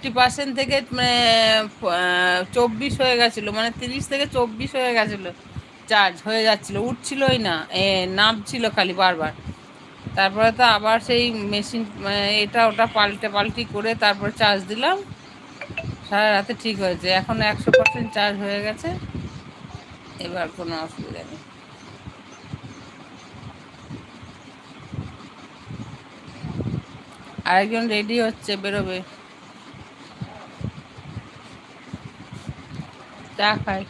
Thirty percent থেকে মানে চব্বিশ হয়ে গেছিল মানে তিরিশ থেকে চব্বিশ হয়ে গেছিল। চার্জ হয়ে যাচ্ছিল, উঠছিলোই না, এ, নামছিল খালি বারবার। তারপরে তো আবার সেই মেশিন এটা ওটা পাল্টে পাল্টি করে তারপর চার্জ দিলাম। সারা রাতে ঠিক হয়েছে, এখন একশো পার্সেন্ট চার্জ হয়ে গেছে। এবার কোনো অসুবিধা নেই। আরেকজন রেডি হচ্ছে, বেরোবে। চা খাই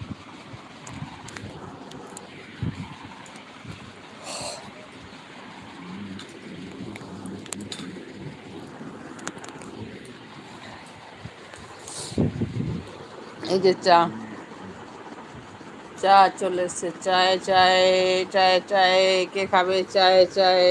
এই যে চা চা চলে এসছে চায় চায় চায় চায় কে খাবে চায় চায়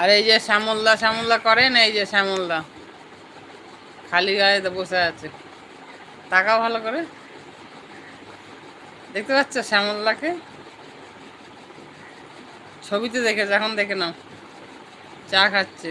আর এই যে শ্যামলদা শ্যামলদা করেন, এই যে শ্যামলদা। খালি গায়ে বসে আছে। তাকাও ভালো করে। দেখতে পাচ্ছ শ্যামলদাকে? ছবিতে দেখেছে এখন দেখে নাও। চা খাচ্ছে।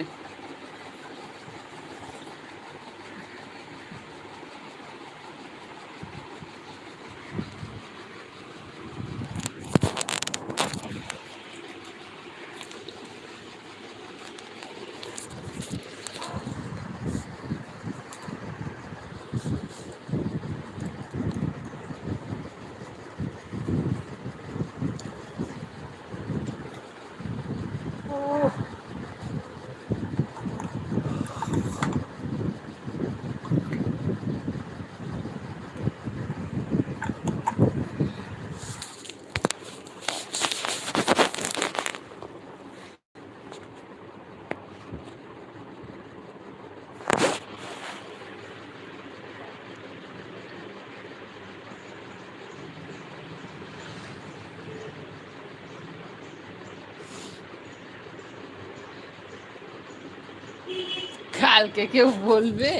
কালকে কেউ বলবে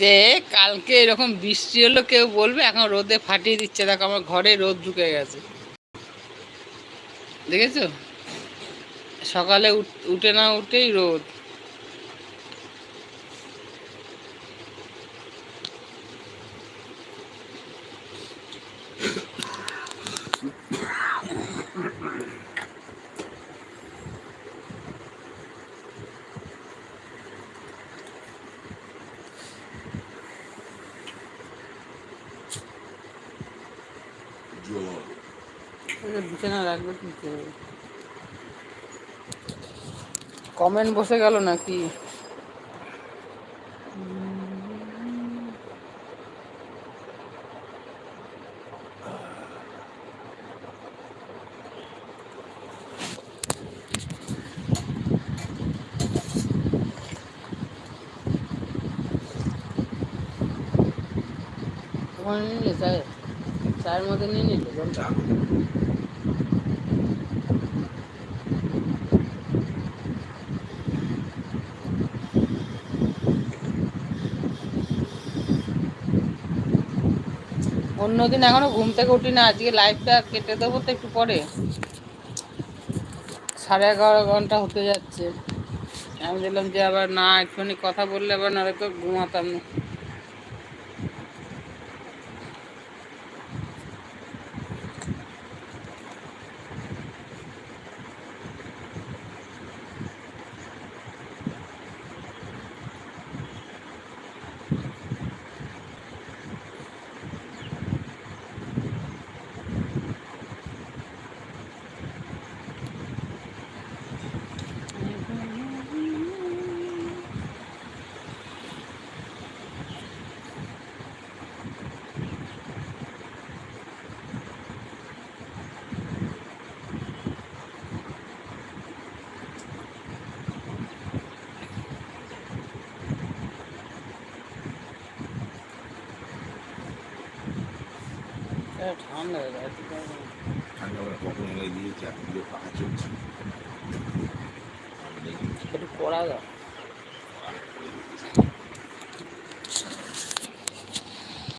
যে, কালকে এরকম বৃষ্টি হলো, কেউ বলবে, এখন রোদে ফাটিয়ে দিচ্ছে। দেখো, আমার ঘরে রোদ ঢুকে গেছে। দেখেছ? সকালে উঠে না উঠেই রোদ। বিছানা রাখবে কমেন্ট বসে গেল নাকি? ওখানে নিয়ে চায় চায়ের মধ্যে নিয়ে নিল জলটা অন্যদিন এখনও ঘুম থেকে উঠি না আজকে লাইফটা কেটে দেবো তো একটু পরে। সাড়ে এগারো ঘণ্টা হতে যাচ্ছে। আমি দিলাম যে আবার না একটুখানি কথা বললে আবার নাহলে তো ঘুমাতাম না। ঠান্ডা হয়ে গেছে ঠান্ডা করে কখন দিয়েছে এখন যে পাখা চলছে। একটু করা দাও।